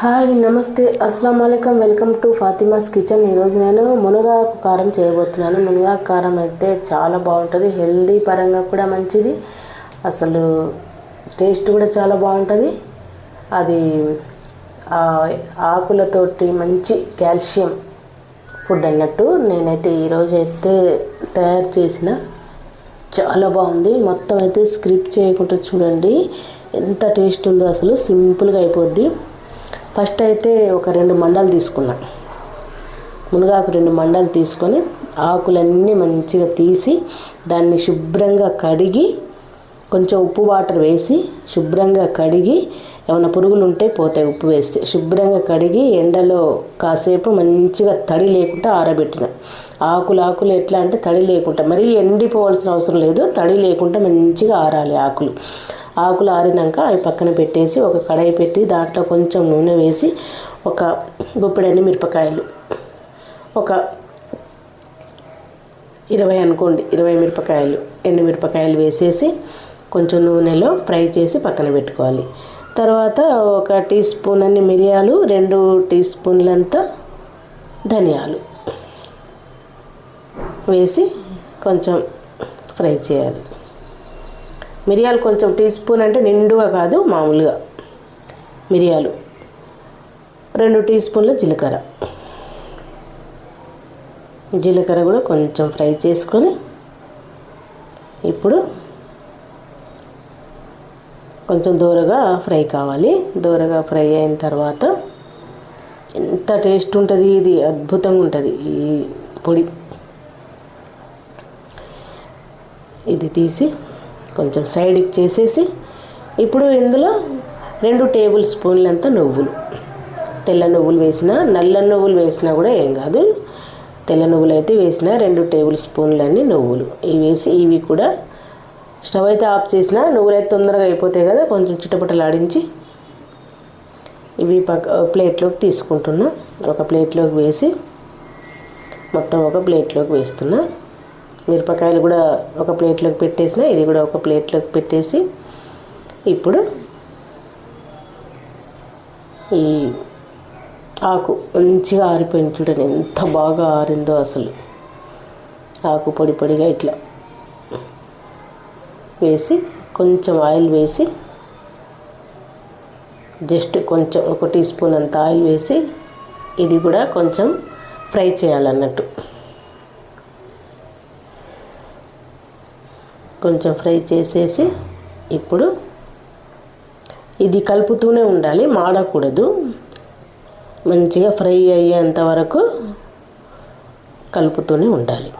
Hi నమస్తే. అస్సలం అయికం వెల్కమ్ టు ఫాతిమాస్ కిచెన్. ఈరోజు నేను మునగాకు కారం చేయబోతున్నాను. మునగాకు కారం అయితే చాలా బాగుంటుంది. హెల్దీ పరంగా కూడా మంచిది. అసలు టేస్ట్ కూడా చాలా బాగుంటుంది. అది ఆకులతోటి మంచి కాల్షియం ఫుడ్ అన్నట్టు నేనైతే ఈరోజు అయితే తయారు చేసిన. చాలా బాగుంది. మొత్తం అయితే స్క్రిప్ట్ చేయకుండా చూడండి. ఎంత టేస్ట్ ఉందో అసలు సింపుల్గా అయిపోద్ది. ఫస్ట్ అయితే ఒక రెండు మండలు తీసుకున్నా. మునగాకు రెండు మండలు తీసుకొని ఆకులన్నీ మంచిగా తీసి దాన్ని శుభ్రంగా కడిగి కొంచెం ఉప్పు వాటర్ వేసి శుభ్రంగా కడిగి ఏమైనా పురుగులు ఉంటే పోతాయి ఉప్పు వేస్తే. శుభ్రంగా కడిగి ఎండలో కాసేపు మంచిగా తడి లేకుండా ఆరబెట్టిన. ఆకులు ఆకులు ఎట్లా అంటే తడి లేకుండా మరీ ఎండిపోవాల్సిన అవసరం లేదు. తడి లేకుండా మంచిగా ఆరాలి ఆకులు. ఆకులు ఆరినాక అవి పక్కన పెట్టేసి ఒక కడాయి పెట్టి దాంట్లో కొంచెం నూనె వేసి ఒక గుప్పెడన్ని మిరపకాయలు. ఒక ఇరవై అనుకోండి ఇరవై మిరపకాయలు ఎండు మిరపకాయలు వేసేసి కొంచెం నూనెలో ఫ్రై చేసి పక్కన పెట్టుకోవాలి. తర్వాత ఒక టీ స్పూన్ అన్ని మిరియాలు రెండు టీ స్పూన్లంత ధనియాలు వేసి కొంచెం ఫ్రై చేయాలి. మిరియాలు కొంచెం టీ స్పూన్ అంటే నిండుగా కాదు మామూలుగా. మిరియాలు. రెండు టీ స్పూన్ల జీలకర్ర. జీలకర్ర కూడా కొంచెం ఫ్రై చేసుకొని ఇప్పుడు కొంచెం దూరగా ఫ్రై కావాలి. దూరగా ఫ్రై అయిన తర్వాత ఎంత టేస్ట్ ఉంటుంది ఇది అద్భుతంగా ఉంటుంది ఈ పొడి. ఇది తీసి కొంచెం సైడ్కి చేసేసి ఇప్పుడు ఇందులో రెండు టేబుల్ స్పూన్లంత నువ్వులు. తెల్ల నువ్వులు వేసినా నల్ల నువ్వులు వేసినా కూడా ఏం కాదు. తెల్ల నువ్వులు అయితే వేసిన రెండు టేబుల్ స్పూన్లన్నీ నువ్వులు. ఇవి వేసి ఇవి కూడా స్టవ్ అయితే ఆఫ్ చేసిన నువ్వులు అయితే తొందరగా అయిపోతాయి కదా కొంచెం చిటపటలాడించి ఇవి పక్క ప్లేట్లోకి తీసుకుంటున్నా. ఒక ప్లేట్లోకి వేసి మొత్తం ఒక ప్లేట్లోకి వేస్తున్నా. మిరపకాయలు కూడా ఒక ప్లేట్లోకి పెట్టేసిన ఇది కూడా ఒక ప్లేట్లోకి పెట్టేసి ఇప్పుడు ఈ ఆకు మంచిగా ఆరిపోయింది చూడండి ఎంత బాగా ఆరిందో అసలు. ఆకు పొడి పొడిగా ఇట్లా వేసి కొంచెం ఆయిల్ వేసి జస్ట్ కొంచెం ఒక టీ స్పూన్ అంత ఆయిల్ వేసి ఇది కూడా కొంచెం ఫ్రై చేయాలన్నట్టు. కొంచెం ఫ్రై చేసేసి ఇప్పుడు ఇది కలుపుతూనే ఉండాలి మాడకూడదు. మంచిగా ఫ్రై అయ్యేంత వరకు కలుపుతూనే ఉండాలి.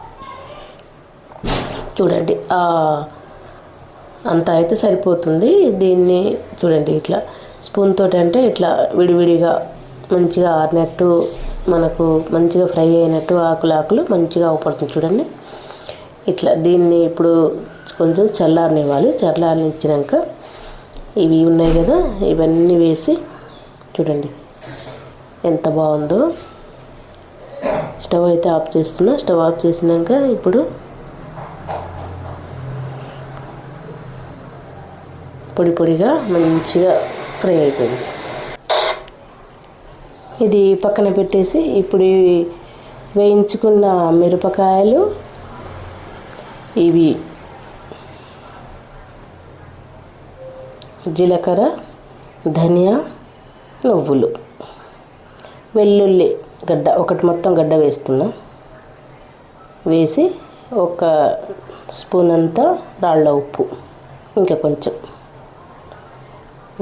చూడండి అంత అయితే సరిపోతుంది. దీన్ని చూడండి ఇట్లా స్పూన్ తోటి అంటే ఇట్లా విడివిడిగా మంచిగా ఆరినట్టు మనకు మంచిగా ఫ్రై అయినట్టు ఆకులు ఆకులు మంచిగా అవపడుతుంది. చూడండి ఇట్లా దీన్ని ఇప్పుడు కొంచెం చల్లారనివ్వాలి. చల్లారనిచ్చినాక ఇవి ఉన్నాయి కదా ఇవన్నీ వేసి చూడండి ఎంత బాగుందో. స్టవ్ అయితే ఆఫ్ చేస్తున్నా. స్టవ్ ఆఫ్ చేసినాక ఇప్పుడు పొడి పొడిగా మంచిగా ఫ్రై అయిపోయింది. ఇది పక్కన పెట్టేసి ఇప్పుడు వేయించుకున్న మిరపకాయలు ఇవి జీలకర్ర ధనియా నువ్వులు. వెల్లుల్లి గడ్డ ఒకటి మొత్తం గడ్డ వేస్తున్నా. వేసి ఒక స్పూన్ అంతా రాళ్ళ ఉప్పు ఇంకా కొంచెం.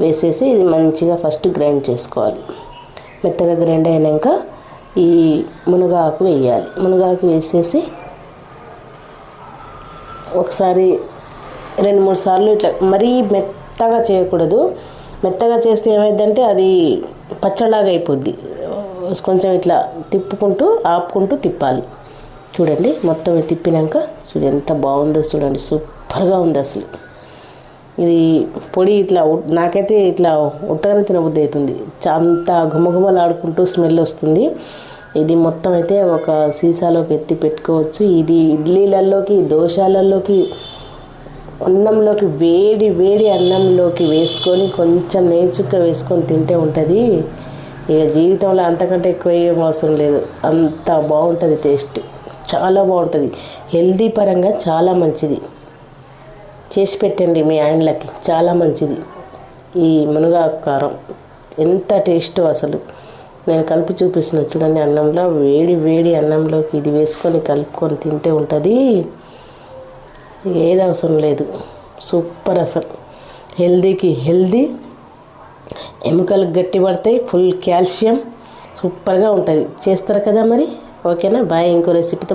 వేసేసి ఇది మంచిగా ఫస్ట్ గ్రైండ్ చేసుకోవాలి. మెత్తగా గ్రైండ్ అయినాక ఈ మునగాకు వేయాలి. మునగాకు వేసేసి ఒకసారి రెండు మూడు సార్లు ఇట్లా మరీ మెత్త మెత్తగా చేయకూడదు. మెత్తగా చేస్తే ఏమైందంటే అది పచ్చలాగా అయిపోద్ది. కొంచెం ఇట్లా తిప్పుకుంటూ ఆపుకుంటూ తిప్పాలి. చూడండి మొత్తం తిప్పినాక చూడు ఎంత బాగుందో చూడండి సూపర్గా ఉంది అసలు. ఇది పొడి ఇట్లా నాకైతే ఇట్లా ఉత్తగానే తినబుద్ధి అవుతుంది. అంత గుమగుమలాడుకుంటూ స్మెల్ వస్తుంది. ఇది మొత్తం అయితే ఒక సీసాలోకి ఎత్తి పెట్టుకోవచ్చు. ఇది ఇడ్లీలలోకి దోశలలోకి అన్నంలోకి వేడి వేడి అన్నంలోకి వేసుకొని కొంచెం నెయ్యి చుక్క వేసుకొని తింటే ఉంటుంది. ఇక జీవితంలో అంతకంటే ఎక్కువ ఏం అవసరం లేదు. అంత బాగుంటుంది టేస్ట్. చాలా బాగుంటుంది. హెల్దీ పరంగా చాలా మంచిది. చేసి పెట్టండి మీ ఆయనలకి. చాలా మంచిది. ఈ మునగాకు కారం ఎంత టేస్టో అసలు. నేను కలిపి చూపిస్తున్నా. చూడండి అన్నంలో వేడి వేడి అన్నంలోకి ఇది వేసుకొని కలుపుకొని తింటే ఉంటుంది. ఏది అవసరం లేదు. సూపర్ అసలు. హెల్దీకి హెల్దీ ఎముకలు గట్టి పడతాయి ఫుల్ కాల్షియం సూపర్గా ఉంటుంది. చేస్తారు కదా మరి? ఓకేనా? బాయ్ ఇంకో రెసిపీతో